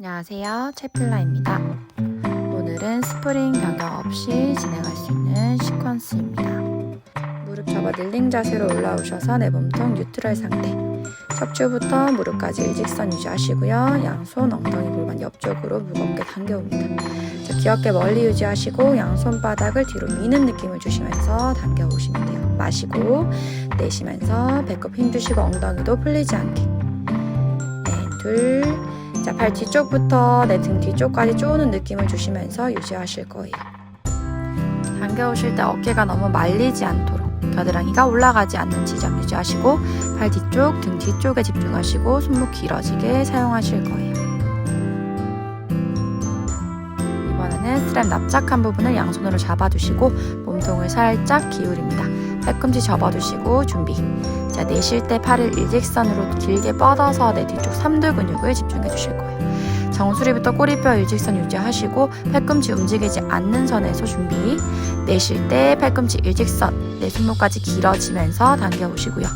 안녕하세요. 채플라입니다. 오늘은 스프링 변경 없이 진행할 수 있는 시퀀스입니다. 무릎 접어 닐링 자세로 올라오셔서 내 몸통 뉴트럴 상태. 척추부터 무릎까지 일직선 유지하시고요. 양손 엉덩이 골반 옆쪽으로 무겁게 당겨옵니다. 자, 귀엽게 멀리 유지하시고 양손 바닥을 뒤로 미는 느낌을 주시면서 당겨오시면 돼요. 마시고 내쉬면서 배꼽 힘 주시고 엉덩이도 풀리지 않게. 네, 둘. 자, 팔 뒤쪽부터 내 등 뒤쪽까지 쪼는 느낌을 주시면서 유지하실 거예요. 당겨오실 때 어깨가 너무 말리지 않도록 겨드랑이가 올라가지 않는 지점 유지하시고 팔 뒤쪽, 등 뒤쪽에 집중하시고 손목 길어지게 사용하실 거예요. 이번에는 스트랩 납작한 부분을 양손으로 잡아두시고 몸통을 살짝 기울입니다. 팔꿈치 접어두시고 준비. 자, 내쉴 때 팔을 일직선으로 길게 뻗어서 내 뒤쪽 삼두 근육을 집중해 주실 거예요. 정수리부터 꼬리뼈 일직선 유지하시고 팔꿈치 움직이지 않는 선에서 준비. 내쉴 때 팔꿈치 일직선, 내 손목까지 길어지면서 당겨 오시고요.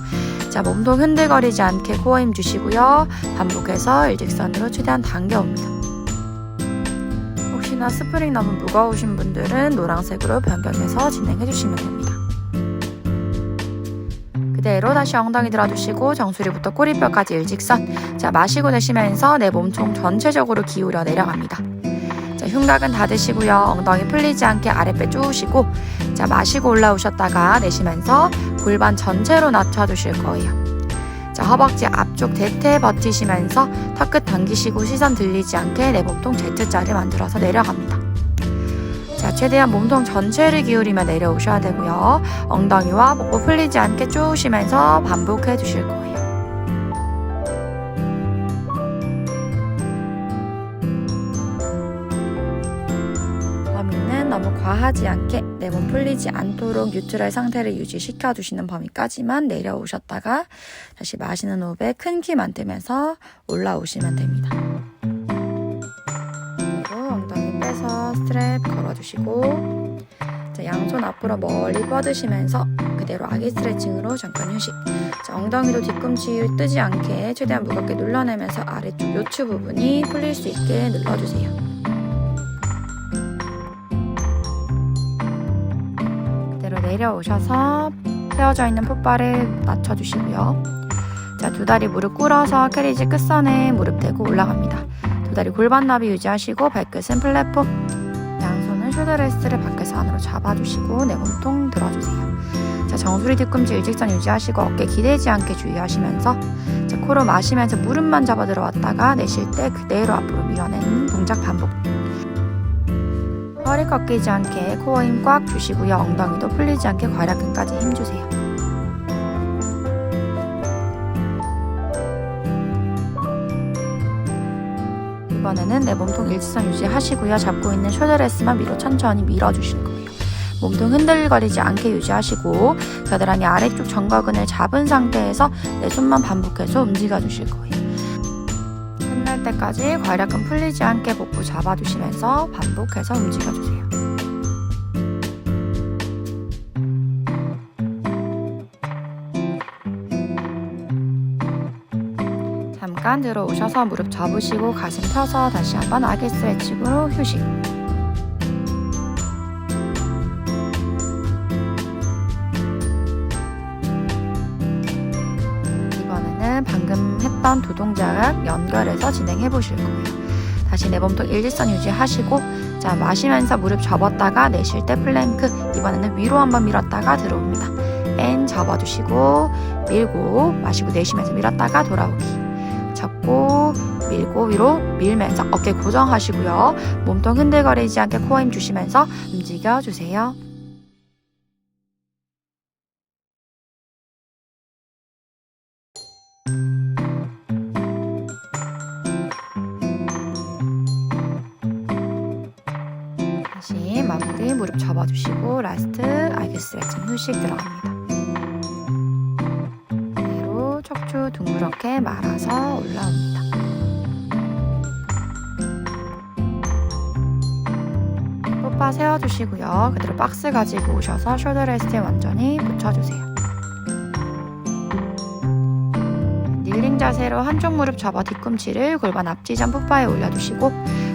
자, 몸통 흔들거리지 않게 코어 힘 주시고요. 반복해서 일직선으로 최대한 당겨 옵니다. 혹시나 스프링 너무 무거우신 분들은 노란색으로 변경해서 진행해 주시면 됩니다. 그대로 다시 엉덩이 들어주시고 정수리부터 꼬리뼈까지 일직선 자 마시고 내쉬면서 내 몸통 전체적으로 기울여 내려갑니다. 자 흉곽은 닫으시고요. 엉덩이 풀리지 않게 아랫배 쪼으시고 자 마시고 올라오셨다가 내쉬면서 골반 전체로 낮춰 주실 거예요. 자 허벅지 앞쪽 대퇴 버티시면서 턱끝 당기시고 시선 들리지 않게 내 몸통 Z자를 만들어서 내려갑니다 자, 최대한 몸통 전체를 기울이며 내려오셔야 되고요. 엉덩이와 목부 풀리지 않게 쪼으시면서 반복해 주실 거예요. 범위는 너무 과하지 않게 내 몸 풀리지 않도록 뉴트럴 상태를 유지시켜 주시는 범위까지만 내려오셨다가 다시 마시는 호흡에 큰 키 만들면서 올라오시면 됩니다. 빼서 스트랩 걸어주시고 자, 양손 앞으로 멀리 뻗으시면서 그대로 아기 스트레칭으로 잠깐 휴식. 자, 엉덩이도 뒤꿈치 뜨지 않게 최대한 무겁게 눌러내면서 아래쪽 요추 부분이 풀릴 수 있게 눌러주세요. 그대로 내려오셔서 펴져 있는 풋발을 낮춰주시고요. 자, 두 다리 무릎 꿇어서 캐리지 끝선에 무릎 대고 올라갑니다 두 다리 골반 나비 유지하시고 발끝은 플랫폼 양손은 숄더레스트를 밖에서 안으로 잡아주시고 내 몸통 들어주세요. 자 정수리 뒤꿈치 일직선 유지하시고 어깨 기대지 않게 주의하시면서 자 코로 마시면서 무릎만 잡아 들어왔다가 내쉴 때 그대로 앞으로 밀어내는 동작 반복. 허리 꺾이지 않게 코어 힘 꽉 주시고요. 엉덩이도 풀리지 않게 괄약근까지 힘 주세요 이번에는 내 몸통 일직선 유지하시고요. 잡고 있는 숄더레스만 위로 천천히 밀어주실 거예요. 몸통 흔들거리지 않게 유지하시고 겨드랑이 아래쪽 정거근을 잡은 상태에서 내 손만 반복해서 움직여 주실 거예요. 끝날 때까지 괄약근 풀리지 않게 복부 잡아주시면서 반복해서 움직여 주세요. 잠깐 들어오셔서 무릎 접으시고 가슴 펴서 다시 한번 아기 스트레칭으로 휴식. 이번에는 방금 했던 두 동작 연결해서 진행해 보실 거예요. 다시 내 몸통 일직선 유지하시고 자 마시면서 무릎 접었다가 내쉴 때 플랭크 이번에는 위로 한번 밀었다가 들어옵니다. 앤 접어주시고 밀고 마시고 내쉬면서 밀었다가 돌아오기. 잡고 밀고 위로 밀면서 어깨 고정하시고요. 몸통 흔들거리지 않게 코어 힘 주시면서 움직여 주세요. 다시 마무리 무릎 접어주시고 라스트 아기 스트레칭 휴식 들어갑니다. 둥그렇게 말아서 올라옵니다. 뽀빠 세워주시고요. 그대로 박스 가지고 오셔서 숄더 레스트에 완전히 붙여주세요. 자세 자세로 한쪽 무릎 접어 뒤꿈치를 골반 앞지점 풋바에 올려두시고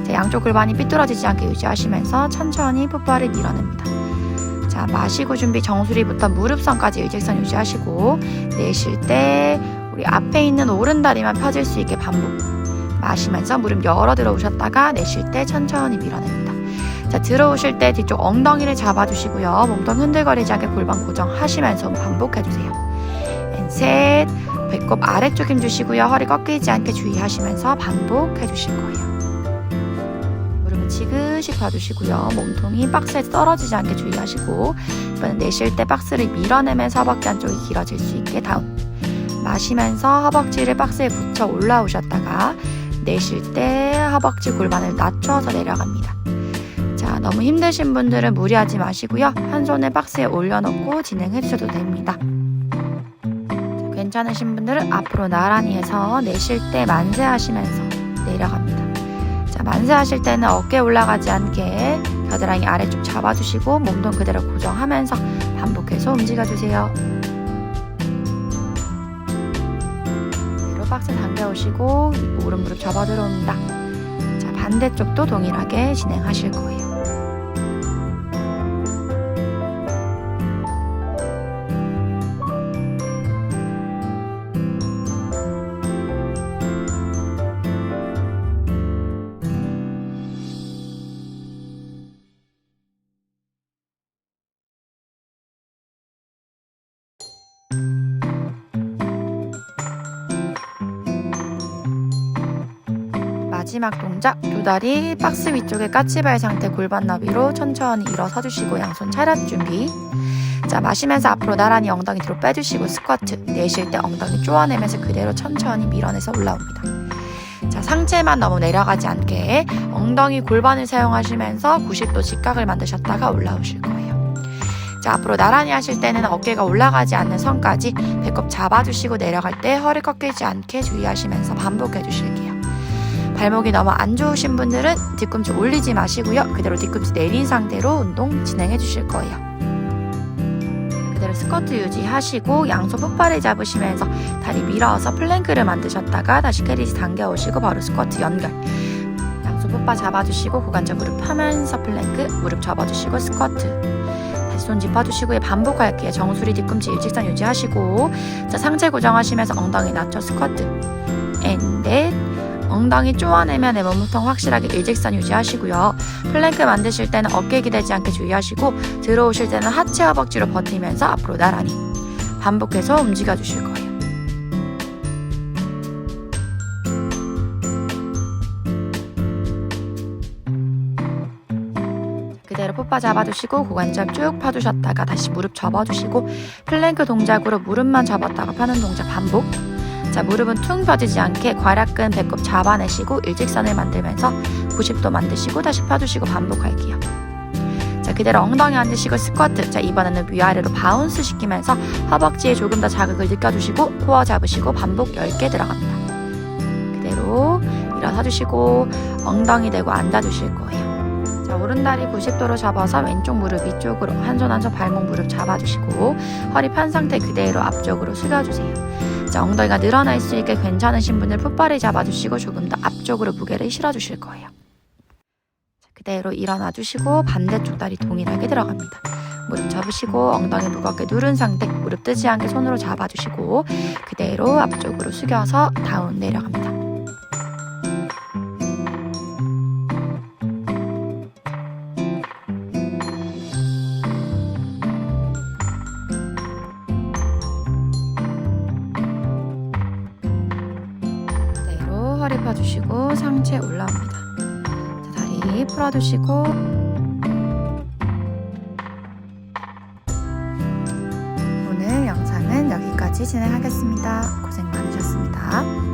자, 양쪽 골반이 삐뚤어지지 않게 유지하시면서 천천히 풋바를 밀어냅니다. 자, 마시고 준비 정수리부터 무릎선까지 일직선 유지하시고 내쉴 때 우리 앞에 있는 오른 다리만 펴질 수 있게 반복. 마시면서 무릎 열어 들어오셨다가 내쉴 때 천천히 밀어냅니다. 자, 들어오실 때 뒤쪽 엉덩이를 잡아주시고요. 몸통 흔들거리지 않게 골반 고정하시면서 반복해주세요. 앤 셋, 배꼽 아래쪽 힘 주시고요. 허리 꺾이지 않게 주의하시면서 반복해주실 거예요. 무릎은 지그시 펴주시고요. 몸통이 박스에 떨어지지 않게 주의하시고 이번엔 내쉴 때 박스를 밀어내면서 허벅지 안쪽이 길어질 수 있게 다운. 마시면서 허벅지를 박스에 붙여 올라오셨다가 내쉴 때 허벅지 골반을 낮춰서 내려갑니다. 자, 너무 힘드신 분들은 무리하지 마시고요. 한 손을 박스에 올려놓고 진행해 주셔도 됩니다. 자, 괜찮으신 분들은 앞으로 나란히 해서 내쉴 때 만세하시면서 내려갑니다. 자, 만세하실 때는 어깨 올라가지 않게 겨드랑이 아래쪽 잡아주시고 몸통 그대로 고정하면서 반복해서 움직여주세요. 박스 당겨오시고 오른 무릎 접어 들어옵니다. 자, 반대쪽도 동일하게 진행하실 거예요. 마지막 동작 두 다리 박스 위쪽에 까치발 상태 골반 너비로 천천히 일어서 주시고 양손 차렷 준비. 자 마시면서 앞으로 나란히 엉덩이 뒤로 빼주시고 스쿼트 내쉴 때 엉덩이 쪼아내면서 그대로 천천히 밀어내서 올라옵니다. 자 상체만 너무 내려가지 않게 엉덩이 골반을 사용하시면서 90도 직각을 만드셨다가 올라오실 거예요. 자 앞으로 나란히 하실 때는 어깨가 올라가지 않는 선까지 배꼽 잡아주시고 내려갈 때 허리 꺾이지 않게 주의하시면서 반복해 주실게요 발목이 너무 안 좋으신 분들은 뒤꿈치 올리지 마시고요. 그대로 뒤꿈치 내린 상태로 운동 진행해 주실 거예요. 그대로 스쿼트 유지하시고 양손 풋발을 잡으시면서 다리 밀어서 플랭크를 만드셨다가 다시 캐리지 당겨오시고 바로 스쿼트 연결. 양손 풋발 잡아주시고 고관절 무릎 펴면서 플랭크 무릎 접어주시고 스쿼트. 다시 손 짚어주시고 반복할게요. 정수리 뒤꿈치 일직선 유지하시고 자 상체 고정하시면서 엉덩이 낮춰 스쿼트. 앤넷 엉덩이 쪼아내면 내 몸통 확실하게 일직선 유지하시고요. 플랭크 만드실 때는 어깨 기대지 않게 주의하시고 들어오실 때는 하체 허벅지로 버티면서 앞으로 나란히 반복해서 움직여 주실 거예요. 그대로 풋바 잡아주시고 고관절 쭉 펴주셨다가 다시 무릎 접어주시고 플랭크 동작으로 무릎만 접었다가 펴는 동작 반복 자, 무릎은 퉁 펴지지 않게 괄약근 배꼽 잡아내시고 일직선을 만들면서 90도 만드시고 다시 펴주시고 반복할게요. 자, 그대로 엉덩이 앉으시고 스쿼트. 자, 이번에는 위아래로 바운스 시키면서 허벅지에 조금 더 자극을 느껴주시고 코어 잡으시고 반복 10개 들어갑니다. 그대로 일어서 주시고 엉덩이 대고 앉아주실 거예요. 자, 오른다리 90도로 접어서 왼쪽 무릎 위쪽으로 한 손 한 손 발목 무릎 잡아주시고 허리 판 상태 그대로 앞쪽으로 숙여주세요. 자, 엉덩이가 늘어나 있을 게 괜찮으신 분들 풋발을 잡아주시고 조금 더 앞쪽으로 무게를 실어주실 거예요. 자, 그대로 일어나 주시고 반대쪽 다리 동일하게 들어갑니다. 무릎 접으시고 엉덩이 무겁게 누른 상태 무릎 뜨지 않게 손으로 잡아주시고 그대로 앞쪽으로 숙여서 다운 내려갑니다. 허리 펴주시고 상체 올라옵니다. 자, 다리 풀어두시고 오늘 영상은 여기까지 진행하겠습니다. 고생 많으셨습니다.